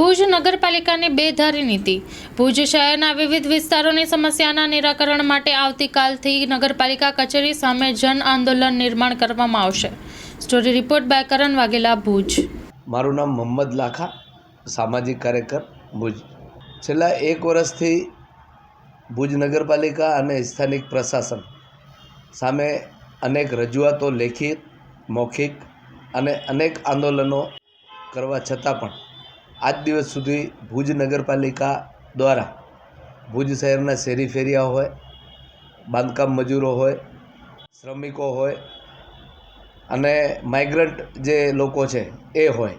ભુજ નગરપાલિકાની બેધારી નીતિ. ભુજ શહેરના વિવિધ વિસ્તારોની સમસ્યાના નિરાકરણ માટે આવતીકાલથી નગરપાલિકા કચેરી સામે જન આંદોલન નિર્માણ કરવામાં આવશે. Story report by Karan Vaghela, Bhuj. મારું નામ મોહમ્મદ લાખા, સામાજિક કાર્યકર, ભુજ. છેલ્લા એક વર્ષથી ભુજ નગરપાલિકા અને સ્થાનિક પ્રશાસન સામે અનેક રજૂઆતો લેખિત, મૌખિક અને અનેક આંદોલનો કરવા છતાં પણ આજ દિવસ સુધી ભુજ નગરપાલિકા દ્વારા ભુજ શહેરના શેરી ફેરિયા હોય, બાંધકામ મજૂરો હોય, શ્રમિકો હોય અને માઇગ્રન્ટ જે લોકો છે એ હોય,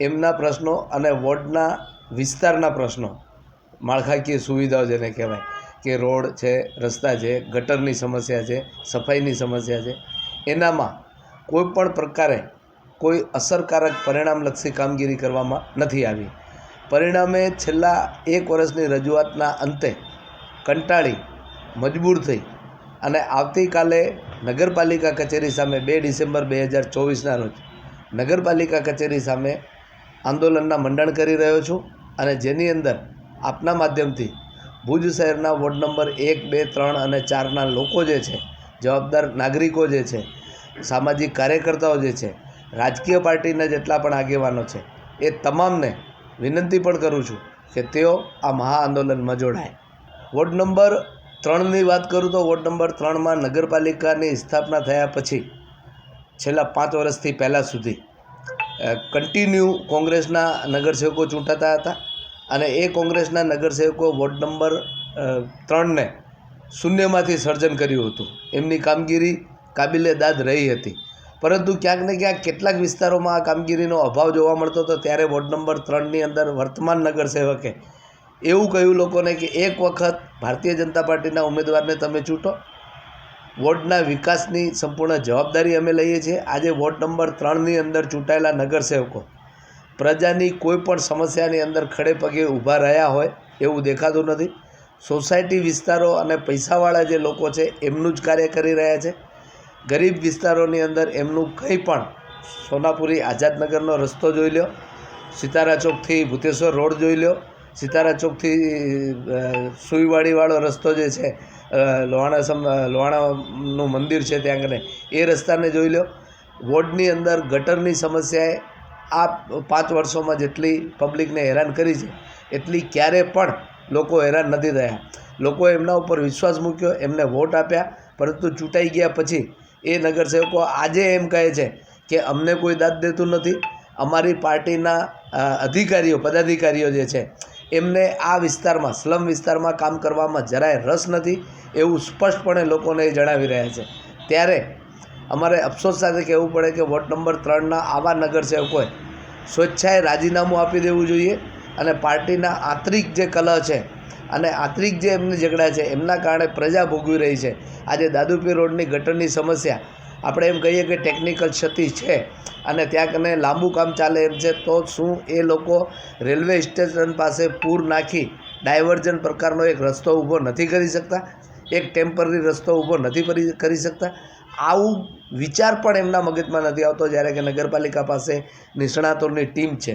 એમના પ્રશ્નો અને વોર્ડના વિસ્તારના પ્રશ્નો, માળખાકીય સુવિધાઓ જેને કહેવાય, કે રોડ છે, રસ્તા છે, ગટરની સમસ્યા છે, સફાઈની સમસ્યા છે, એનામાં કોઈ પણ પ્રકારે કોઈ અસરકારક પરિણામલક્ષી કામગીરી કરવામાં નથી આવી. પરિણામે છેલ્લા એક વર્ષની રજૂઆતના અંતે કંટાળી, મજબૂર થઈ અને આવતીકાલે નગરપાલિકા કચેરી સામે બે ડિસેમ્બર બે હજાર ચોવીસના રોજ નગરપાલિકા કચેરી સામે આંદોલનના મંડણ કરી રહ્યો છું અને જેની અંદર આપના માધ્યમથી ભુજ શહેરના વોર્ડ નંબર એક, બે, ત્રણ અને ચારના લોકો જે છે, જવાબદાર નાગરિકો જે છે, સામાજિક કાર્યકર્તાઓ જે છે રાજકીય પાર્ટીના જેટલા પણ આગેવાનો છે, એ તમામને વિનંતી પણ કરું છું કે તેઓ આ મહા આંદોલનમાં જોડાય. વોર્ડ નંબર ત્રણની વાત કરું તો વોર્ડ નંબર ત્રણમાં નગરપાલિકાની સ્થાપના થયા પછી, છેલ્લા પાંચ વર્ષથી પહેલાં સુધી કન્ટિન્યુ કોંગ્રેસના નગરસેવકો ચૂંટાતા હતા અને એ કોંગ્રેસના નગરસેવકો વોર્ડ નંબર ત્રણને શૂન્યમાંથી સર્જન કર્યું હતું. એમની કામગીરી કાબિલે દાદ રહી હતી. પરંતુ ક્યાંક ને ક્યાંક કેટલાક વિસ્તારોમાં આ કામગીરીનો અભાવ જોવા મળતો હતો. ત્યારે વોર્ડ નંબર ત્રણની અંદર વર્તમાન નગરસેવકે એવું કહ્યું લોકોને કે એક વખત ભારતીય જનતા પાર્ટીના ઉમેદવારને તમે ચૂંટો. વોર્ડના વિકાસની સંપૂર્ણ જવાબદારી અમે લઈએ છીએ. આજે વોર્ડ નંબર ત્રણની અંદર ચૂંટાયેલા નગરસેવકો પ્રજાની કોઈ પણ સમસ્યાની અંદર ખડે પગે ઊભા રહ્યા હોય એવું દેખાતું નથી. સોસાયટી વિસ્તારો અને પૈસાવાળા જે લોકો છે એમનું જ કાર્ય કરી રહ્યા છે. ગરીબ વિસ્તારોની અંદર એમનું કંઈ પણ સોનાપુરી આઝાદનગરનો રસ્તો જોઈ લો સિતારા ચોકથી ભૂતેશ્વર રોડ જોઈ લો સિતારા ચોકથી સુઈવાડીવાળો રસ્તો જે છે લોહાણા સમ લોહાણાનું મંદિર છે ત્યાં કને એ રસ્તાને જોઈ લો વોર્ડની અંદર ગટરની સમસ્યાએ આ પાંચ વર્ષોમાં જેટલી પબ્લિકને હેરાન કરી છે, એટલી ક્યારે પણ લોકો હેરાન નથી થયા. લોકોએ એમના ઉપર વિશ્વાસ મૂક્યો, એમને વોટ આપ્યા, પરંતુ ચૂંટાઈ ગયા પછી એ નગરસેવકો આજે એમ કહે છે કે અમને કોઈ દાદ દેતું નથી. અમારી પાર્ટીના અધિકારીઓ, પદાધિકારીઓ જે છે, એમને આ વિસ્તારમાં, સ્લમ વિસ્તારમાં કામ કરવામાં જરાય રસ નથી એવું સ્પષ્ટપણે લોકોને એ જણાવી રહ્યા છે. ત્યારે અમારે અફસોસ સાથે કહેવું પડે કે વોર્ડ નંબર ત્રણના આવા નગરસેવકોએ સ્વેચ્છાએ રાજીનામું આપી દેવું જોઈએ અને પાર્ટીના આંતરિક જે કલહ છે અને આંતરિક જે એમની ઝઘડા છે, એમના કારણે પ્રજા ભોગવી રહી છે. આજે દાદુપીર રોડની ગટરની સમસ્યા, આપણે એમ કહીએ કે ટેકનિકલ ક્ષતિ છે અને ત્યાં કને લાંબુ કામ ચાલે એમ છે, તો શું એ લોકો રેલવે સ્ટેશન પાસે પૂર નાખી ડાયવર્જન પ્રકારનો એક રસ્તો ઊભો નથી કરી શકતા? એક ટેમ્પરરી રસ્તો ઊભો નથી કરી શકતા? આવું વિચાર પણ એમના મગજમાં નથી આવતો જ્યારે કે નગરપાલિકા પાસે નિષ્ણાતોની ટીમ છે.